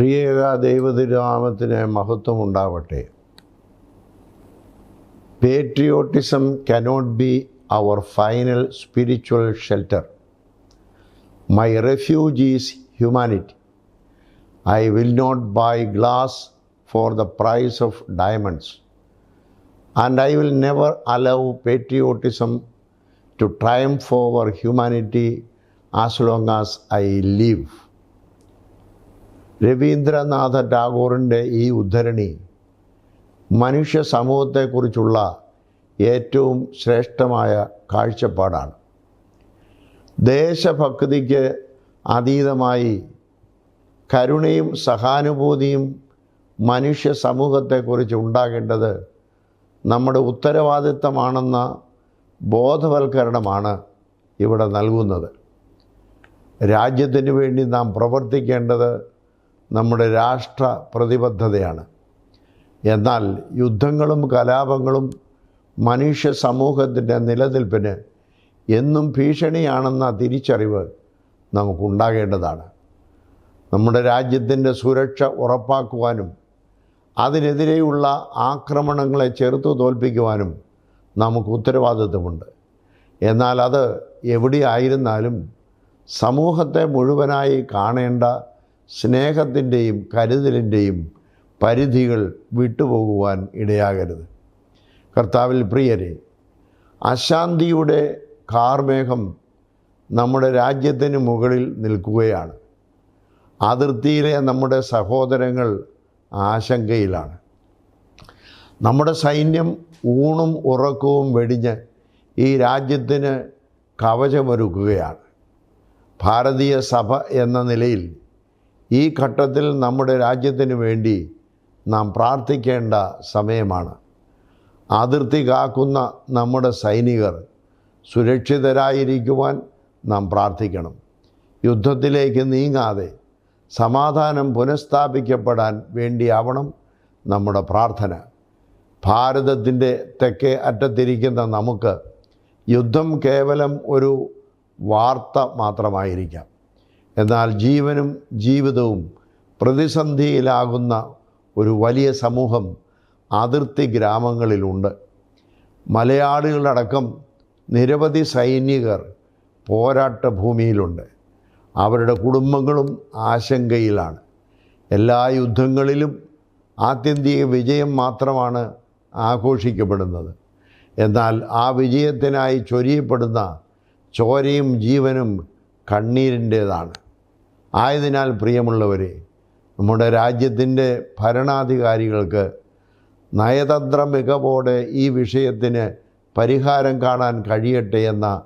പ്രിയക ദൈവതിരാമത്തിന് മഹത്വം ഉണ്ടാവട്ടെ patriotism cannot be our final spiritual shelter my refuge is humanity I will not buy glass for the price of diamonds and I will never allow patriotism to triumph over humanity as long as I live Rabindranath ടാഗോറിന്റെ ഈ ഉദ്ധരണി മനുഷ്യ സമൂഹത്തെക്കുറിച്ചുള്ള ഏറ്റവും ശ്രേഷ്ഠമായ കാഴ്ചപ്പാടാണ്. ദേശഭക്തിക്ക് അതീതമായി കരുണയും സഹാനുഭൂതിയും മനുഷ്യ സമൂഹത്തെക്കുറിച്ച് ഉണ്ടാകേണ്ടത് നമ്മുടെ ഉത്തരവാദിത്തമാണെന്ന ബോധവൽക്കരണമാണ് ഇവിടെ നൽകുന്നത്. രാജ്യത്തിന് വേണ്ടി നാം പ്രവർത്തിക്കേണ്ടത് നമ്മുടെ രാഷ്ട്ര പ്രതിബദ്ധതയാണ്. എന്നാൽ യുദ്ധങ്ങളും കലാപങ്ങളും മനുഷ്യ സമൂഹത്തിന്റെ നിലനിൽപ്പിന് എന്നും ഭീഷണിയാണെന്ന തിരിച്ചറിവ് നമുക്കുണ്ടാകേണ്ടതാണ്. നമ്മുടെ രാജ്യത്തിന്റെ സുരക്ഷ ഉറപ്പാക്കുവാനും അതിനെതിരെയുള്ള ആക്രമണങ്ങളെ ചെറുത്തു തോൽപ്പിക്കുവാനും നമുക്ക് ഉത്തരവാദിത്വമുണ്ട്. എന്നാൽ അത് എവിടെയായിരുന്നാലും സമൂഹത്തെ മുഴുവനായി കാണേണ്ട സ്നേഹത്തിന്റെയും കരുതലിന്റെയും പരിധികൾ വിട്ടുപോകുവാൻ ഇടയാകരുത്. കർത്താവിൽ പ്രിയരെ അശാന്തിയുടെ കാർമേഘം നമ്മുടെ രാജ്യത്തിന് മുകളിൽ നിൽക്കുകയാണ്. അതിർത്തിയിലെ നമ്മുടെ സഹോദരങ്ങൾ ആശങ്കയിലാണ്. നമ്മുടെ സൈന്യം ഊണും ഉറക്കവും വെടിഞ്ഞ് ഈ രാജ്യത്തിന് കവചമൊരുക്കുകയാണ്. ഭാരതീയ സഭ എന്ന നിലയിൽ ഈ ഘട്ടത്തിൽ നമ്മുടെ രാജ്യത്തിന് വേണ്ടി നാം പ്രാർത്ഥിക്കേണ്ട സമയമാണ്. അതിർത്തി കാക്കുന്ന നമ്മുടെ സൈനികർ സുരക്ഷിതരായിരിക്കുവാൻ നാം പ്രാർത്ഥിക്കണം. യുദ്ധത്തിലേക്ക് നീങ്ങാതെ സമാധാനം പുനഃസ്ഥാപിക്കപ്പെടാൻ വേണ്ടിയാവണം നമ്മുടെ പ്രാർത്ഥന. ഭാരതത്തിന്റെ തെക്കേ അറ്റത്തിരിക്കുന്ന നമുക്ക് യുദ്ധം കേവലം ഒരു വാർത്ത മാത്രമായിരിക്കാം. എന്നാൽ ജീവനും ജീവിതവും പ്രതിസന്ധിയിലാകുന്ന ഒരു വലിയ സമൂഹം അതിർത്തി ഗ്രാമങ്ങളിലുണ്ട്. മലയാളികളടക്കം നിരവധി സൈനികർ പോരാട്ട ഭൂമിയിലുണ്ട്. അവരുടെ കുടുംബങ്ങളും ആശങ്കയിലാണ്. എല്ലാ യുദ്ധങ്ങളിലും ആത്യന്തിക വിജയം മാത്രമാണ് ആഘോഷിക്കപ്പെടുന്നത്. എന്നാൽ ആ വിജയത്തിനായി ചൊരിയപ്പെടുന്ന ചോരയും ജീവനും കണ്ണീരിന്റേതാണ്. ആയതിനാൽ പ്രിയമുള്ളവരെ നമ്മുടെ രാജ്യത്തിന്റെ ഭരണാധികാരികൾക്ക് നയതന്ത്ര മികവോടെ ഈ വിഷയത്തിന് പരിഹാരം കാണാൻ കഴിയട്ടെ എന്ന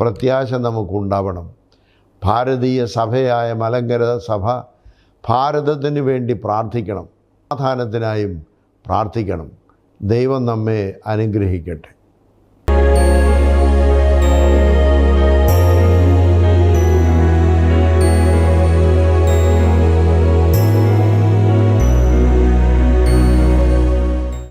പ്രത്യാശ നമുക്കുണ്ടാവണം. ഭാരതീയ സഭയായ മലങ്കര സഭ ഭാരതത്തിന് വേണ്ടി പ്രാർത്ഥിക്കണം. സമാധാനത്തിനായും പ്രാർത്ഥിക്കണം. ദൈവം നമ്മെ അനുഗ്രഹിക്കട്ടെ.